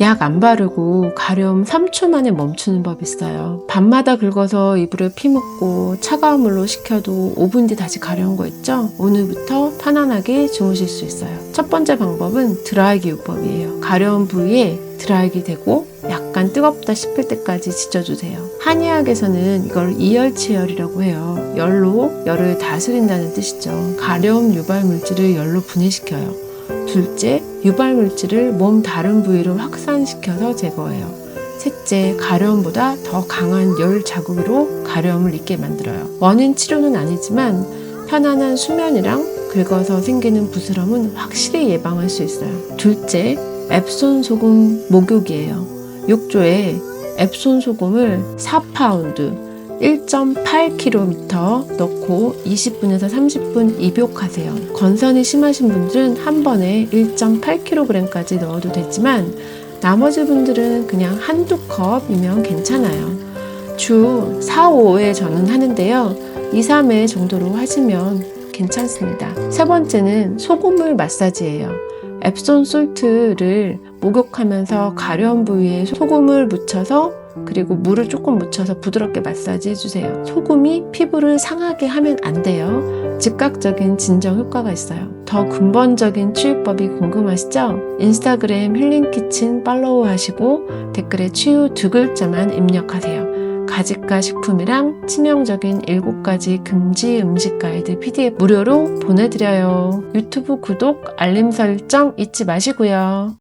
약 안 바르고 가려움 3초 만에 멈추는 법이 있어요. 밤마다 긁어서 이불을 피묻고 차가운 물로 식혀도 5분 뒤 다시 가려운 거 있죠? 오늘부터 편안하게 주무실 수 있어요. 첫 번째 방법은 드라이기 요법이에요. 가려운 부위에 드라이기 대고 약간 뜨겁다 싶을 때까지 지져주세요. 한의학에서는 이걸 이열치열이라고 해요. 열로 열을 다스린다는 뜻이죠. 가려움 유발 물질을 열로 분해시켜요. 둘째, 유발 물질을 몸 다른 부위로 확산시켜서 제거해요. 셋째, 가려움보다 더 강한 열 자국으로 가려움을 잊게 만들어요. 원인 치료는 아니지만 편안한 수면이랑 긁어서 생기는 부스럼은 확실히 예방할 수 있어요. 둘째, 앱손 소금 목욕이에요. 욕조에 앱손 소금을 4파운드 1.8kg 넣고 20분에서 30분 입욕하세요. 건선이 심하신 분들은 한 번에 1.8kg까지 넣어도 되지만 나머지 분들은 그냥 한두 컵이면 괜찮아요. 주 4, 5회 저는 하는데요. 2, 3회 정도로 하시면 괜찮습니다. 세 번째는 소금물 마사지예요. 앱손 솔트를 목욕하면서 가려운 부위에 소금을 묻혀서 그리고 물을 조금 묻혀서 부드럽게 마사지 해주세요. 소금이 피부를 상하게 하면 안 돼요. 즉각적인 진정 효과가 있어요. 더 근본적인 치유법이 궁금하시죠? 인스타그램 힐링키친 팔로우 하시고 댓글에 치유 두 글자만 입력하세요. 가지가 식품이랑 치명적인 7가지 금지 음식 가이드 PDF 무료로 보내드려요. 유튜브 구독, 알림 설정 잊지 마시고요.